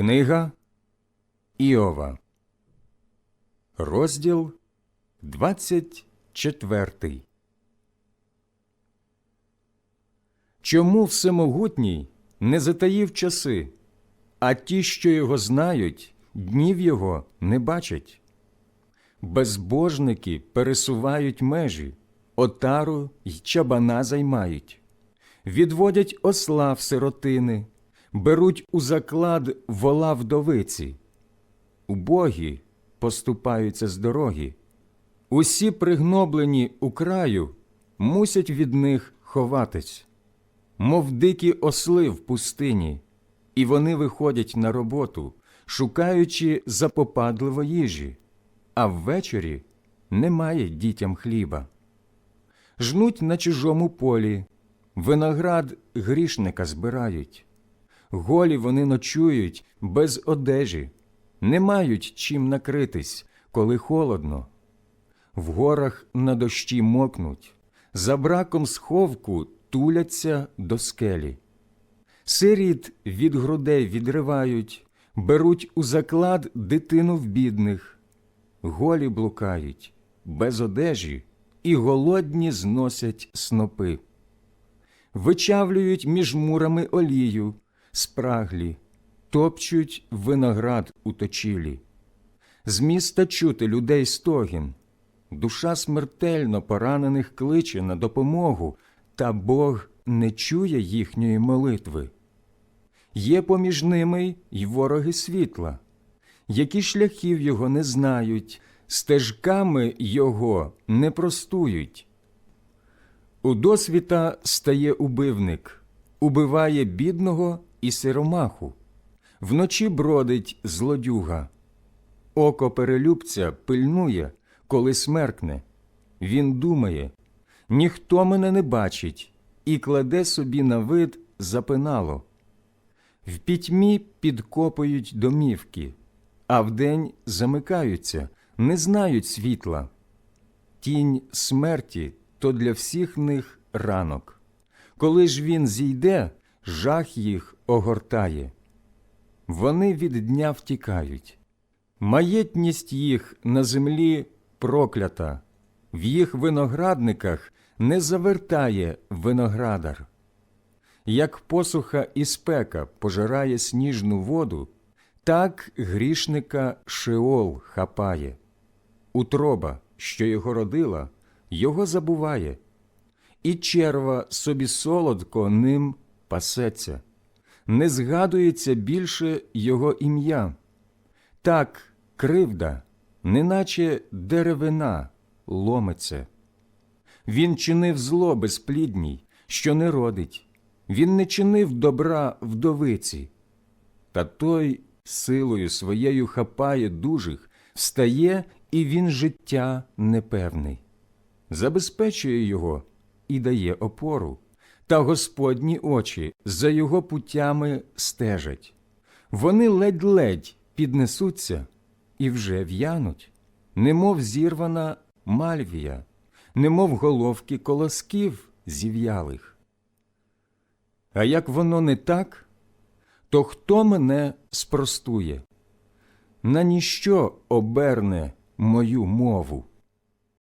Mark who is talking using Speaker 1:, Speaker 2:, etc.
Speaker 1: Книга Іова, розділ 24 Чому всемогутній не затаїв часи, а ті, що його знають, днів його не бачать? Безбожники пересувають межі, отару й чабана займають, відводять осла в сиротини, беруть у заклад вола вдовиці. Убогі поступаються з дороги. Усі пригноблені у краю мусять від них ховатись, мов дикі осли в пустині, і вони виходять на роботу, шукаючи запопадливо їжі, а ввечері немає дітям хліба. Жнуть на чужому полі, виноград грішника збирають. Голі вони ночують без одежі, не мають чим накритись, коли холодно. В горах на дощі мокнуть, за браком сховку туляться до скелі. Сиріт від грудей відривають, беруть у заклад дитину в бідних, голі блукають, без одежі і голодні зносять снопи. Вичавлюють між мурами олію, спраглі, топчуть виноград у точілі. З міста чути людей стогін, душа смертельно поранених кличе на допомогу, та Бог не чує їхньої молитви. Є поміж ними й вороги світла, які шляхів його не знають, стежками його не простують. У досвіта стає убивник, убиває бідного і сиромаху, вночі бродить злодюга. Око перелюбця пильнує, коли смеркне. Він думає ніхто мене не бачить і кладе собі на вид запинало. В пітьмі підкопують домівки, а вдень замикаються, не знають світла. Тінь смерті то для всіх них ранок. Коли ж він зійде, жах їх огортає. Вони від дня втікають. Маєтність їх на землі проклята, в їх виноградниках не завертає виноградар. Як посуха і спека пожирає сніжну воду, так грішника Шеол хапає. Утроба, що його родила, його забуває, і черва собі солодко ним пасеться, не згадується більше його ім'я. Так кривда, неначе деревина, ломиться. Він чинив зло безплідній, що не родить, він не чинив добра вдовиці. Та той силою своєю хапає дужих, встає, і він життя непевний, забезпечує його і дає опору, та Господні очі за його путями стежать. Вони ледь-ледь піднесуться і вже в'януть, немов зірвана мальвія, немов головки колосків зів'ялих. А як воно не так, то хто мене спростує? На ніщо оберне мою мову?